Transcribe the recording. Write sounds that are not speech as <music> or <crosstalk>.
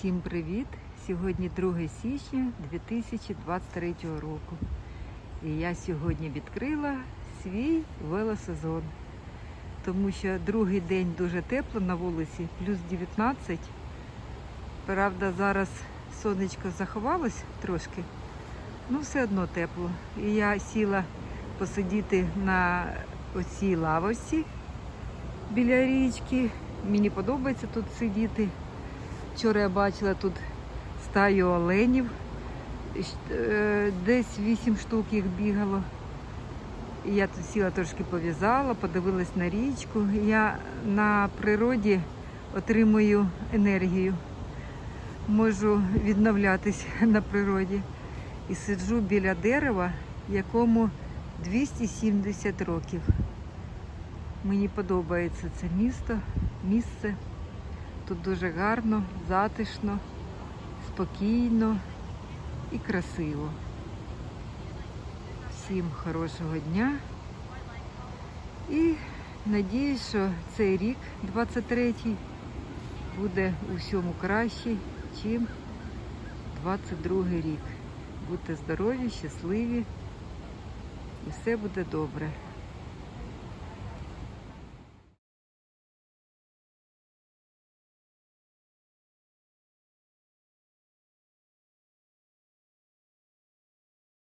Всім привіт! Сьогодні 2 січня 2023 року. І я сьогодні відкрила свій велосезон, тому що другий день дуже тепло на вулиці, плюс 19. Правда, зараз сонечко заховалось трошки, ну все одно тепло. І я сіла посидіти на оцій лавочці біля річки. Мені подобається тут сидіти. Вчора я бачила тут стаю оленів, Е, десь вісім штук їх бігало. Я тут сіла трошки пов'язала, подивилась на річку. Я на природі отримую енергію, можу відновлятись <laughs> на природі. І сиджу біля дерева, якому 270 років. Мені подобається це місто, місце. Тут дуже гарно, затишно, спокійно і красиво. Всім хорошого дня. І надіюсь, що цей рік, 23-й, буде у всьому кращий, чим 22-й рік. Будьте здорові, щасливі і все буде добре.